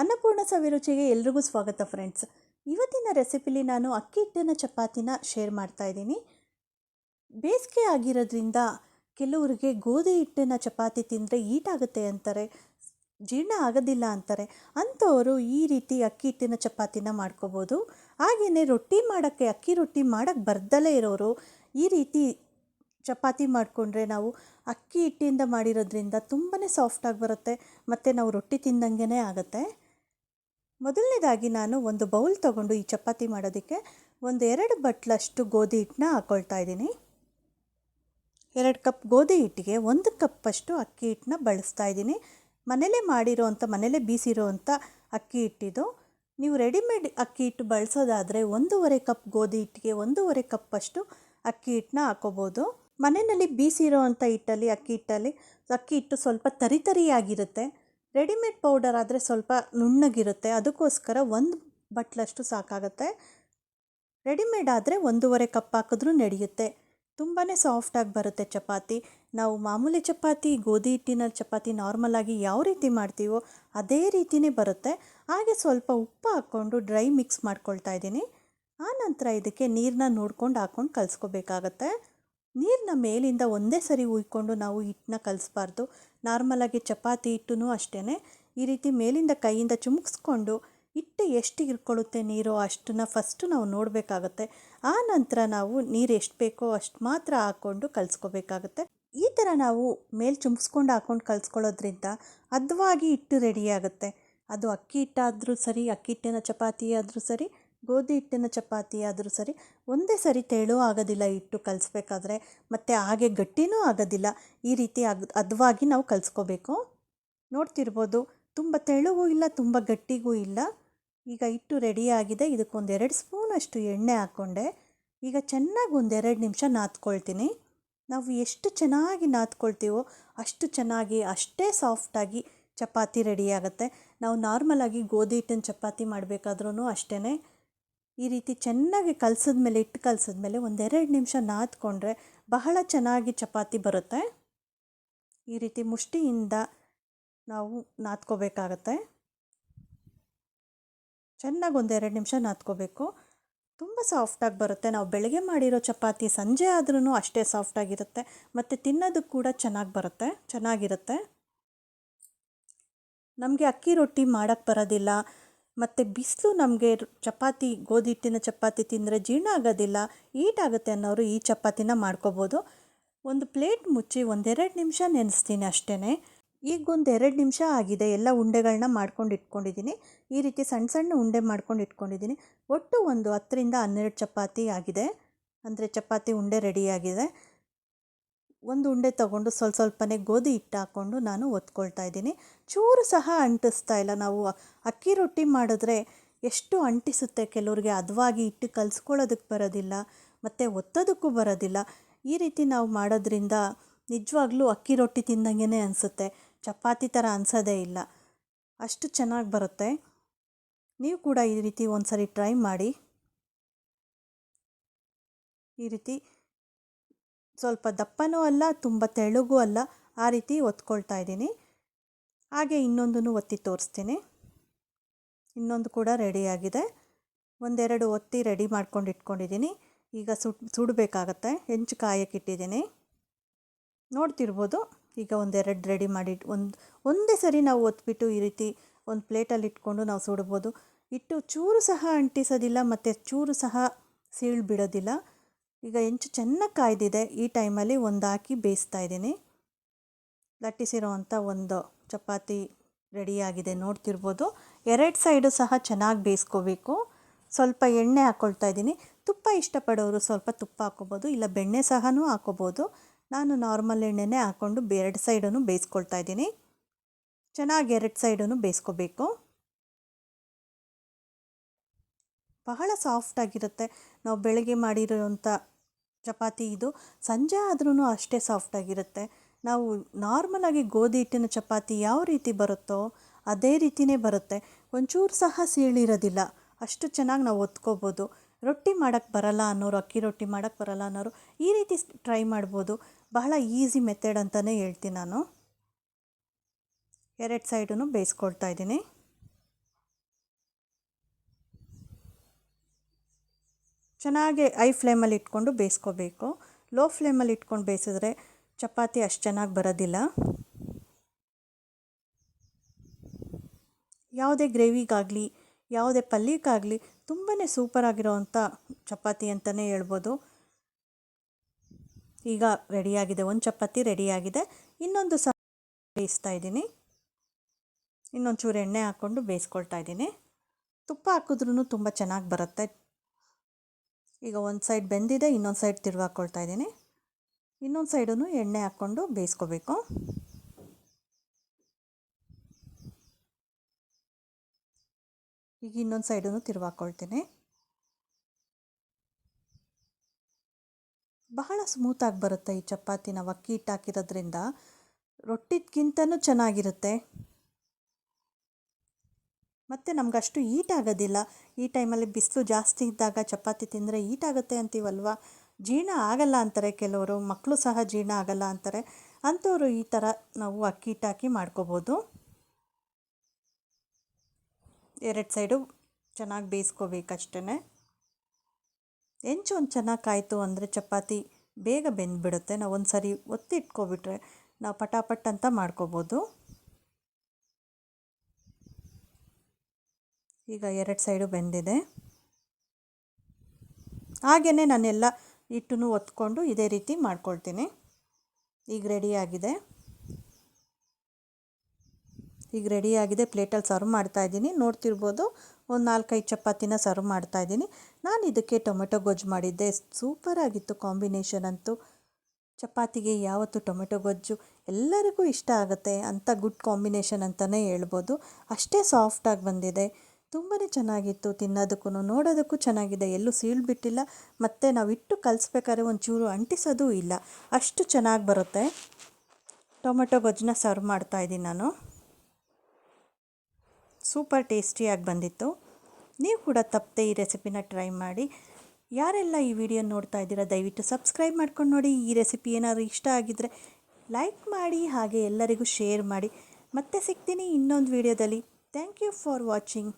ಅನ್ನಪೂರ್ಣ ಸವಿರುಚಿಗೆ ಎಲ್ರಿಗೂ ಸ್ವಾಗತ ಫ್ರೆಂಡ್ಸ್ ಇವತ್ತಿನ ರೆಸಿಪಿಲಿ ನಾನು ಅಕ್ಕಿ ಹಿಟ್ಟಿನ ಚಪಾತಿನ ಶೇರ್ ಮಾಡ್ತಾ ಇದ್ದೀನಿ. ಬೇಸಿಗೆ ಆಗಿರೋದ್ರಿಂದ ಕೆಲವರಿಗೆ ಗೋಧಿ ಹಿಟ್ಟಿನ ಚಪಾತಿ ತಿಂದರೆ ಈಟಾಗುತ್ತೆ ಅಂತಾರೆ, ಜೀರ್ಣ ಆಗೋದಿಲ್ಲ ಅಂತಾರೆ. ಅಂಥವರು ಈ ರೀತಿ ಅಕ್ಕಿ ಹಿಟ್ಟಿನ ಚಪಾತಿನ ಮಾಡ್ಕೋಬೋದು. ಹಾಗೆಯೇ ರೊಟ್ಟಿ ಮಾಡೋಕ್ಕೆ, ಅಕ್ಕಿ ರೊಟ್ಟಿ ಮಾಡೋಕ್ಕೆ ಬರ್ದಲೇ ಇರೋರು ಈ ರೀತಿ ಚಪಾತಿ ಮಾಡಿಕೊಂಡ್ರೆ ನಾವು ಅಕ್ಕಿ ಹಿಟ್ಟಿಂದ ಮಾಡಿರೋದ್ರಿಂದ ತುಂಬಾ ಸಾಫ್ಟಾಗಿ ಬರುತ್ತೆ, ಮತ್ತು ನಾವು ರೊಟ್ಟಿ ತಿಂದಂಗೆ ಆಗುತ್ತೆ. ಮೊದಲನೇದಾಗಿ ನಾನು ಒಂದು ಬೌಲ್ ತಗೊಂಡು ಈ ಚಪಾತಿ ಮಾಡೋದಕ್ಕೆ ಒಂದು ಎರಡು ಬಟ್ಲಷ್ಟು ಗೋಧಿ ಹಿಟ್ಟನ್ನ ಹಾಕ್ಕೊಳ್ತಾ ಇದ್ದೀನಿ. ಎರಡು ಕಪ್ ಗೋಧಿ ಹಿಟ್ಟಿಗೆ ಒಂದು ಕಪ್ಪಷ್ಟು ಅಕ್ಕಿ ಹಿಟ್ಟನ್ನ ಬಳಸ್ತಾ ಇದ್ದೀನಿ. ಮನೇಲೇ ಮಾಡಿರೋ ಅಂಥ ಮನೇಲೇ ಬೀಸಿರೋ ಅಕ್ಕಿ ಹಿಟ್ಟಿದು. ನೀವು ರೆಡಿಮೇಡ್ ಅಕ್ಕಿ ಹಿಟ್ಟು ಬಳಸೋದಾದರೆ ಒಂದೂವರೆ ಕಪ್ ಗೋಧಿ ಹಿಟ್ಟಿಗೆ ಒಂದೂವರೆ ಕಪ್ಪಷ್ಟು ಅಕ್ಕಿ ಹಿಟ್ಟನ್ನ ಹಾಕೋಬೋದು. ಮನೆಯಲ್ಲಿ ಬೀಸಿರೋ ಅಂಥ ಹಿಟ್ಟಲ್ಲಿ, ಅಕ್ಕಿ ಹಿಟ್ಟಲ್ಲಿ, ಅಕ್ಕಿ ಹಿಟ್ಟು ಸ್ವಲ್ಪ ತರಿ ತರಿಯಾಗಿರುತ್ತೆ. ರೆಡಿಮೇಡ್ ಪೌಡರ್ ಆದರೆ ಸ್ವಲ್ಪ ನುಣ್ಣಗಿರುತ್ತೆ. ಅದಕ್ಕೋಸ್ಕರ ಒಂದು ಬಟ್ಲಷ್ಟು ಸಾಕಾಗುತ್ತೆ. ರೆಡಿಮೇಡ್ ಆದರೆ ಒಂದೂವರೆ ಕಪ್ ಹಾಕಿದ್ರೂ ನಡೆಯುತ್ತೆ. ತುಂಬಾ ಸಾಫ್ಟಾಗಿ ಬರುತ್ತೆ ಚಪಾತಿ. ನಾವು ಮಾಮೂಲಿ ಚಪಾತಿ, ಗೋಧಿ ಹಿಟ್ಟಿನ ಚಪಾತಿ ನಾರ್ಮಲಾಗಿ ಯಾವ ರೀತಿ ಮಾಡ್ತೀವೋ ಅದೇ ರೀತಿಯೇ ಬರುತ್ತೆ. ಹಾಗೆ ಸ್ವಲ್ಪ ಉಪ್ಪು ಹಾಕ್ಕೊಂಡು ಡ್ರೈ ಮಿಕ್ಸ್ ಮಾಡ್ಕೊಳ್ತಾ ಇದ್ದೀನಿ. ಆನಂತರ ಇದಕ್ಕೆ ನೀರನ್ನ ನೋಡ್ಕೊಂಡು ಹಾಕ್ಕೊಂಡು ಕಲಿಸ್ಕೋಬೇಕಾಗತ್ತೆ. ನೀರನ್ನ ಮೇಲಿಂದ ಒಂದೇ ಸರಿ ಉಯ್ಕೊಂಡು ನಾವು ಹಿಟ್ಟನ್ನ ಕಲಿಸ್ಬಾರ್ದು. ನಾರ್ಮಲಾಗಿ ಚಪಾತಿ ಹಿಟ್ಟು ಅಷ್ಟೇ ಈ ರೀತಿ ಮೇಲಿಂದ ಕೈಯಿಂದ ಚುಮುಕ್ಸ್ಕೊಂಡು ಹಿಟ್ಟು ಎಷ್ಟು ಇರ್ಕೊಳ್ಳುತ್ತೆ ನೀರು ಅಷ್ಟನ್ನ ಫಸ್ಟು ನಾವು ನೋಡಬೇಕಾಗತ್ತೆ. ಆ ನಂತರ ನಾವು ನೀರು ಎಷ್ಟು ಬೇಕೋ ಅಷ್ಟು ಮಾತ್ರ ಹಾಕ್ಕೊಂಡು ಕಲಿಸ್ಕೋಬೇಕಾಗತ್ತೆ. ಈ ಥರ ನಾವು ಮೇಲೆ ಚುಮ್ಸ್ಕೊಂಡು ಹಾಕ್ಕೊಂಡು ಕಲಿಸ್ಕೊಳ್ಳೋದ್ರಿಂದ ಹದವಾಗಿ ಹಿಟ್ಟು ರೆಡಿಯಾಗುತ್ತೆ ಅದು ಅಕ್ಕಿ ಹಿಟ್ಟಾದರೂ ಸರಿ, ಅಕ್ಕಿ ಹಿಟ್ಟಿನ ಚಪಾತಿ ಆದರೂ ಸರಿ ಗೋಧಿ ಹಿಟ್ಟಿನ ಚಪಾತಿ ಆದರೂ ಸರಿ, ಒಂದೇ ಸರಿ ತೆಳು ಆಗೋದಿಲ್ಲ, ಹಿಟ್ಟು ಕಲಿಸ್ಬೇಕಾದ್ರೆ. ಮತ್ತು ಹಾಗೆ ಗಟ್ಟಿನೂ ಆಗೋದಿಲ್ಲ. ಈ ರೀತಿ ಅಗ್ ನಾವು ಕಲಿಸ್ಕೋಬೇಕು. ನೋಡ್ತಿರ್ಬೋದು, ತುಂಬ ತೆಳುವೂ ಇಲ್ಲ, ತುಂಬ ಗಟ್ಟಿಗೂ ಇಲ್ಲ. ಈಗ ಹಿಟ್ಟು ರೆಡಿಯಾಗಿದೆ ಇದಕ್ಕೊಂದು ಎರಡು ಸ್ಪೂನಷ್ಟು ಎಣ್ಣೆ ಹಾಕ್ಕೊಂಡೆ. ಈಗ ಚೆನ್ನಾಗಿ ಒಂದೆರಡು ನಿಮಿಷ ನಾದ್ಕೊಳ್ತೀನಿ. ನಾವು ಎಷ್ಟು ಚೆನ್ನಾಗಿ ನಾದ್ಕೊಳ್ತೀವೋ ಅಷ್ಟು ಚೆನ್ನಾಗಿ, ಅಷ್ಟೇ ಸಾಫ್ಟಾಗಿ ಚಪಾತಿ ರೆಡಿಯಾಗುತ್ತೆ ನಾವು ನಾರ್ಮಲಾಗಿ ಗೋಧಿ ಹಿಟ್ಟಿನ ಚಪಾತಿ ಮಾಡಬೇಕಾದ್ರೂ ಅಷ್ಟೇ ಈ ರೀತಿ ಚೆನ್ನಾಗಿ ಕಲಸಿದ್ಮೇಲೆ ಹಿಟ್ಟು ಕಲಸಿದ್ಮೇಲೆ ಒಂದೆರಡು ನಿಮಿಷ ನಾದ್ಕೊಂಡ್ರೆ ಬಹಳ ಚೆನ್ನಾಗಿ ಚಪಾತಿ ಬರುತ್ತೆ. ಈ ರೀತಿ ಮುಷ್ಟಿಯಿಂದ ನಾವು ನಾದ್ಕೋಬೇಕಾಗತ್ತೆ. ಚೆನ್ನಾಗಿ ಒಂದೆರಡು ನಿಮಿಷ ನಾದ್ಕೋಬೇಕು. ತುಂಬ ಸಾಫ್ಟಾಗಿ ಬರುತ್ತೆ. ನಾವು ಬೆಳಗ್ಗೆ ಮಾಡಿರೋ ಚಪಾತಿ ಸಂಜೆ ಆದ್ರೂ ಅಷ್ಟೇ ಸಾಫ್ಟಾಗಿರುತ್ತೆ. ಮತ್ತು ತಿನ್ನೋದಕ್ಕೆ ಕೂಡ ಚೆನ್ನಾಗಿ ಬರುತ್ತೆ. ಚೆನ್ನಾಗಿರುತ್ತೆ. ನಮಗೆ ಅಕ್ಕಿ ರೊಟ್ಟಿ ಮಾಡೋಕ್ಕೆ ಬರೋದಿಲ್ಲ. ಮತ್ತು ಬಿಸಿಲು ನಮಗೆ ಚಪಾತಿ ಗೋಧಿ ಹಿಟ್ಟಿನ ಚಪಾತಿ ತಿಂದರೆ ಜೀರ್ಣ ಆಗೋದಿಲ್ಲ ಈಟಾಗುತ್ತೆ ಅನ್ನೋರು ಈ ಚಪಾತಿನ ಮಾಡ್ಕೋಬೋದು. ಒಂದು ಪ್ಲೇಟ್ ಮುಚ್ಚಿ ಒಂದೆರಡು ನಿಮಿಷ ನೆನೆಸ್ತೀನಿ ಅಷ್ಟೇ ಈಗ ಒಂದು ಎರಡು ನಿಮಿಷ ಆಗಿದೆ, ಎಲ್ಲ ಉಂಡೆಗಳನ್ನ ಮಾಡ್ಕೊಂಡು ಇಟ್ಕೊಂಡಿದ್ದೀನಿ. ಈ ರೀತಿ ಸಣ್ಣ ಸಣ್ಣ ಉಂಡೆ ಮಾಡ್ಕೊಂಡು ಇಟ್ಕೊಂಡಿದ್ದೀನಿ. ಒಟ್ಟು ಒಂದು ಹತ್ತರಿಂದ ಹನ್ನೆರಡು ಚಪಾತಿ ಆಗಿದೆ. ಅಂದರೆ ಚಪಾತಿ ಉಂಡೆ ರೆಡಿಯಾಗಿದೆ ಒಂದು ಉಂಡೆ ತಗೊಂಡು ಸ್ವಲ್ಪ ಸ್ವಲ್ಪನೇ ಗೋಧಿ ಹಿಟ್ಟು ಹಾಕ್ಕೊಂಡು ನಾನು ಒತ್ಕೊಳ್ತಾ ಇದ್ದೀನಿ. ಚೂರು ಸಹ ಅಂಟಿಸ್ತಾ ಇಲ್ಲ. ನಾವು ಅಕ್ಕಿ ರೊಟ್ಟಿ ಮಾಡಿದ್ರೆ ಎಷ್ಟು ಅಂಟಿಸುತ್ತೆ? ಕೆಲವ್ರಿಗೆ ಅದವಾಗಿ ಹಿಟ್ಟು ಕಲ್ಸ್ಕೊಳ್ಳೋದಕ್ಕೆ ಬರೋದಿಲ್ಲ, ಮತ್ತು ಒತ್ತೋದಕ್ಕೂ ಬರೋದಿಲ್ಲ. ಈ ರೀತಿ ನಾವು ಮಾಡೋದ್ರಿಂದ ನಿಜವಾಗ್ಲೂ ಅಕ್ಕಿ ರೊಟ್ಟಿ ತಿಂದಂಗೆ ಅನಿಸುತ್ತೆ. ಚಪಾತಿ ಥರ ಅನಿಸೋದೇ ಇಲ್ಲ. ಅಷ್ಟು ಚೆನ್ನಾಗಿ ಬರುತ್ತೆ. ನೀವು ಕೂಡ ಈ ರೀತಿ ಒಂದು ಸರಿ ಟ್ರೈ ಮಾಡಿ. ಈ ರೀತಿ ಸ್ವಲ್ಪ ದಪ್ಪನೂ ಅಲ್ಲ, ತುಂಬ ತೆಳುಗೂ ಅಲ್ಲ, ಆ ರೀತಿ ಒತ್ಕೊಳ್ತಾ ಇದ್ದೀನಿ. ಹಾಗೆ ಇನ್ನೊಂದನ್ನು ಒತ್ತಿ ತೋರಿಸ್ತೀನಿ. ಇನ್ನೊಂದು ಕೂಡ ರೆಡಿಯಾಗಿದೆ ಒಂದೆರಡು ಒತ್ತಿ ರೆಡಿ ಮಾಡ್ಕೊಂಡು ಇಟ್ಕೊಂಡಿದ್ದೀನಿ. ಈಗ ಸುಡ್, ಸುಡಬೇಕಾಗತ್ತೆ. ಹೆಂಚು ಕಾಯಕ್ಕೆ ಇಟ್ಟಿದ್ದೀನಿ. ನೋಡ್ತಿರ್ಬೋದು, ಈಗ ಒಂದೆರಡು ರೆಡಿ ಮಾಡಿ ಒಂದು, ಒಂದೇ ಸರಿ ನಾವು ಒತ್ಬಿಟ್ಟು ಈ ರೀತಿ ಒಂದು ಪ್ಲೇಟಲ್ಲಿ ಇಟ್ಕೊಂಡು ನಾವು ಸುಡ್ಬೋದು. ಇಟ್ಟು ಚೂರು ಸಹ ಅಂಟಿಸೋದಿಲ್ಲ, ಮತ್ತು ಚೂರು ಸಹ ಸೀಳು ಬಿಡೋದಿಲ್ಲ ಈಗ ಹೆಂಚು ಚೆನ್ನಾಗಿ ಕಾಯ್ದಿದೆ. ಈ ಟೈಮಲ್ಲಿ ಒಂದು ಹಾಕಿ ಬೇಯಿಸ್ತಾ ಇದ್ದೀನಿ. ಲಟ್ಟಿಸಿರೋವಂಥ ಒಂದು ಚಪಾತಿ ರೆಡಿಯಾಗಿದೆ ನೋಡ್ತಿರ್ಬೋದು. ಎರಡು ಸೈಡು ಸಹ ಚೆನ್ನಾಗಿ ಬೇಯಿಸ್ಕೋಬೇಕು. ಸ್ವಲ್ಪ ಎಣ್ಣೆ ಹಾಕ್ಕೊಳ್ತಾ ಇದ್ದೀನಿ. ತುಪ್ಪ ಇಷ್ಟಪಡೋರು ಸ್ವಲ್ಪ ತುಪ್ಪ ಹಾಕ್ಕೋಬೋದು, ಇಲ್ಲ ಬೆಣ್ಣೆ ಸಹ ಹಾಕ್ಕೋಬೋದು. ನಾನು ನಾರ್ಮಲ್ ಎಣ್ಣೆನೇ ಹಾಕ್ಕೊಂಡು ಎರಡು ಸೈಡನ್ನು ಬೇಯಿಸ್ಕೊಳ್ತಾ ಇದ್ದೀನಿ. ಚೆನ್ನಾಗಿ ಎರಡು ಸೈಡನ್ನು ಬೇಯಿಸ್ಕೋಬೇಕು. ಬಹಳ ಸಾಫ್ಟಾಗಿರುತ್ತೆ ನಾವು ಬೆಳಗ್ಗೆ ಮಾಡಿರೋಂಥ ಚಪಾತಿ ಇದು. ಸಂಜೆ ಆದ್ರೂ ಅಷ್ಟೇ ಸಾಫ್ಟಾಗಿರುತ್ತೆ ನಾವು ನಾರ್ಮಲಾಗಿ ಗೋಧಿ ಹಿಟ್ಟಿನ ಚಪಾತಿ ಯಾವ ರೀತಿ ಬರುತ್ತೋ ಅದೇ ರೀತಿಯೇ ಬರುತ್ತೆ. ಒಂಚೂರು ಸಹ ಸೀಳಿರೋದಿಲ್ಲ. ಅಷ್ಟು ಚೆನ್ನಾಗಿ ನಾವು ಒತ್ಕೋಬೋದು. ರೊಟ್ಟಿ ಮಾಡೋಕ್ಕೆ ಬರಲ್ಲ ಅನ್ನೋರು, ಅಕ್ಕಿ ರೊಟ್ಟಿ ಮಾಡೋಕ್ಕೆ ಬರಲ್ಲ ಅನ್ನೋರು ಈ ರೀತಿ ಟ್ರೈ ಮಾಡ್ಬೋದು. ಬಹಳ ಈಸಿ ಮೆಥಡ್ ಅಂತಲೇ ಹೇಳ್ತೀನಿ ನಾನು. ಎರಡು ಸೈಡೂ ಬೇಯಿಸ್ಕೊಳ್ತಾ ಇದ್ದೀನಿ. ಚೆನ್ನಾಗಿ ಐ ಫ್ಲೇಮಲ್ಲಿ ಇಟ್ಕೊಂಡು ಬೇಯಿಸ್ಕೋಬೇಕು. ಲೋ ಫ್ಲೇಮಲ್ಲಿ ಇಟ್ಕೊಂಡು ಬೇಯಿಸಿದ್ರೆ ಚಪಾತಿ ಅಷ್ಟು ಚೆನ್ನಾಗಿ ಬರೋದಿಲ್ಲ. ಯಾವುದೇ ಗ್ರೇವಿಗಾಗಲಿ, ಯಾವುದೇ ಪಲ್ಯಕ್ಕಾಗಲಿ ತುಂಬಾ ಸೂಪರಾಗಿರೋವಂಥ ಚಪಾತಿ ಅಂತಲೇ ಹೇಳ್ಬೋದು. ಈಗ ರೆಡಿಯಾಗಿದೆ ಒಂದು ಚಪಾತಿ ರೆಡಿಯಾಗಿದೆ ಇನ್ನೊಂದು ಸಹ ಬೇಯಿಸ್ತಾ ಇದ್ದೀನಿ. ಇನ್ನೊಂಚೂರು ಎಣ್ಣೆ ಹಾಕ್ಕೊಂಡು ಬೇಯಿಸ್ಕೊಳ್ತಾ ಇದ್ದೀನಿ. ತುಪ್ಪ ಹಾಕಿದ್ರೂ ತುಂಬ ಚೆನ್ನಾಗಿ ಬರುತ್ತೆ. ಈಗ ಒಂದು ಸೈಡ್ ಬೆಂದಿದೆ, ಇನ್ನೊಂದು ಸೈಡ್ ತಿರುವಾಕೊಳ್ತಾ ಇದ್ದೀನಿ. ಇನ್ನೊಂದು ಸೈಡನ್ನು ಎಣ್ಣೆ ಹಾಕ್ಕೊಂಡು ಬೇಯಿಸ್ಕೋಬೇಕು. ಈಗ ಇನ್ನೊಂದು ಸೈಡನ್ನು ತಿರುವಾಕೊಳ್ತೀನಿ ಬಹಳ ಸ್ಮೂತಾಗಿ ಬರುತ್ತೆ ಈ ಚಪಾತಿನ ಅಕ್ಕಿ ಹಿಟ್ಟು ಹಾಕಿರೋದ್ರಿಂದ. ರೊಟ್ಟಿಗಿಂತನೂ ಚೆನ್ನಾಗಿರುತ್ತೆ. ಮತ್ತು ನಮಗಷ್ಟು ಅಷ್ಟು ಈಟ್ ಆಗೋದಿಲ್ಲ. ಈ ಟೈಮಲ್ಲಿ ಬಿಸಿಲು ಜಾಸ್ತಿ ಇದ್ದಾಗ ಚಪಾತಿ ತಿಂದರೆ ಈಟ್ ಆಗುತ್ತೆ ಅಂತೀವಲ್ವ? ಜೀರ್ಣ ಆಗಲ್ಲ ಅಂತಾರೆ ಕೆಲವರು ಮಕ್ಕಳು ಸಹ ಜೀರ್ಣ ಆಗಲ್ಲ ಅಂತಾರೆ. ಅಂಥವ್ರು ಈ ಥರ ನಾವು ಅಕ್ಕಿ ಹಿಟ್ಟಾಕಿ ಮಾಡ್ಕೋಬೋದು. ಎರಡು ಸೈಡು ಚೆನ್ನಾಗಿ ಬೇಯಿಸ್ಕೋಬೇಕಷ್ಟೇ ಹೆಂಚು ಒಂದು ಚೆನ್ನಾಗಿ ಕಾಯಿತು ಅಂದರೆ ಚಪಾತಿ ಬೇಗ ಬೆಂದುಬಿಡುತ್ತೆ. ನಾವು ಒಂದು ಸರಿ ಒತ್ತಿ ಇಟ್ಕೊಬಿಟ್ರೆ ನಾವು ಪಟಾಪಟ್ ಅಂತ ಮಾಡ್ಕೋಬೋದು. ಈಗ ಎರಡು ಸೈಡು ಬೆಂದಿದೆ. ಹಾಗೆಯೇ ನಾನೆಲ್ಲ ಹಿಟ್ಟನ್ನು ಒತ್ಕೊಂಡು ಇದೇ ರೀತಿ ಮಾಡ್ಕೊಳ್ತೀನಿ. ಈಗ ರೆಡಿಯಾಗಿದೆ ಈಗ ರೆಡಿಯಾಗಿದೆ ಪ್ಲೇಟಲ್ಲಿ ಸರ್ವ್ ಮಾಡ್ತಾಯಿದ್ದೀನಿ ನೋಡ್ತಿರ್ಬೋದು ಒಂದು ನಾಲ್ಕೈದು ಚಪಾತಿನ ಸರ್ವ್ ಮಾಡ್ತಾಯಿದ್ದೀನಿ ನಾನು ಇದಕ್ಕೆ ಟೊಮೆಟೊ ಗೊಜ್ಜು ಮಾಡಿದ್ದೆ. ಸೂಪರಾಗಿತ್ತು ಕಾಂಬಿನೇಷನ್ ಅಂತೂ. ಚಪಾತಿಗೆ ಯಾವತ್ತು ಟೊಮೆಟೊ ಗೊಜ್ಜು ಎಲ್ಲರಿಗೂ ಇಷ್ಟ ಆಗುತ್ತೆ ಅಂಥ ಗುಡ್ ಕಾಂಬಿನೇಷನ್ ಅಂತಲೇ ಹೇಳ್ಬೋದು. ಅಷ್ಟೇ ಸಾಫ್ಟಾಗಿ ಬಂದಿದೆ. ತುಂಬಾ ಚೆನ್ನಾಗಿತ್ತು ತಿನ್ನೋದಕ್ಕೂ ನೋಡೋದಕ್ಕೂ ಚೆನ್ನಾಗಿದೆ, ಎಲ್ಲೂ ಸೀಳು ಬಿಟ್ಟಿಲ್ಲ ಮತ್ತು ನಾವು ಇಟ್ಟು ಕಲಿಸ್ಬೇಕಾದ್ರೆ ಒಂಚೂರು ಅಂಟಿಸೋದೂ ಇಲ್ಲ. ಅಷ್ಟು ಚೆನ್ನಾಗಿ ಬರುತ್ತೆ. ಟೊಮೆಟೊ ಗೊಜ್ಜನ್ನ ಸರ್ವ್ ಮಾಡ್ತಾಯಿದ್ದೀನಿ ನಾನು. ಸೂಪರ್ ಟೇಸ್ಟಿಯಾಗಿ ಬಂದಿತ್ತು. ನೀವು ಕೂಡ ತಪ್ಪದೆ ಈ ರೆಸಿಪಿನ ಟ್ರೈ ಮಾಡಿ. ಯಾರೆಲ್ಲ ಈ ವಿಡಿಯೋ ನೋಡ್ತಾ ಇದ್ದೀರಾ, ದಯವಿಟ್ಟು ಸಬ್ಸ್ಕ್ರೈಬ್ ಮಾಡ್ಕೊಂಡು ನೋಡಿ. ಈ ರೆಸಿಪಿ ಏನಾದರೂ ಇಷ್ಟ ಆಗಿದ್ದರೆ ಲೈಕ್ ಮಾಡಿ, ಹಾಗೆ ಎಲ್ಲರಿಗೂ ಶೇರ್ ಮಾಡಿ. ಮತ್ತೆ ಸಿಗ್ತೀನಿ ಇನ್ನೊಂದು ವಿಡಿಯೋದಲ್ಲಿ. Thank you for watching.